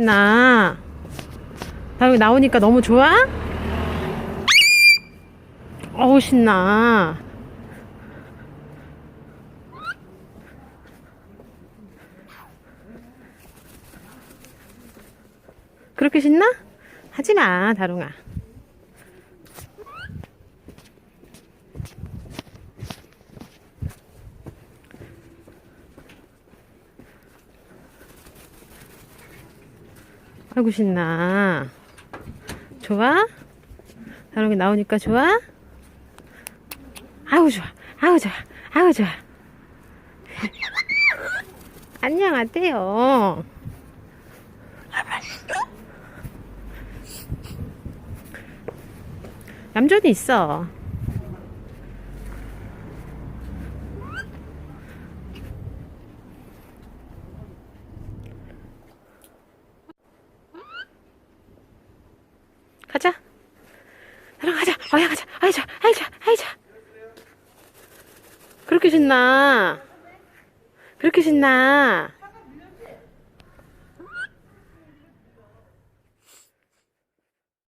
나 다음에 나오니까 너무 좋아? 어우 신나 그렇게 신나? 하지마 다롱아 아이고 신나. 좋아? 다롱이 나오니까 좋아? 아우 좋아. 아우 좋아. 아우 좋아. 안녕하세요. 얌전히 있어 가자. 나랑 가자. 어야 가자. 아이 좋아 아이 좋아 아이 좋아 그렇게 신나. 그렇게 신나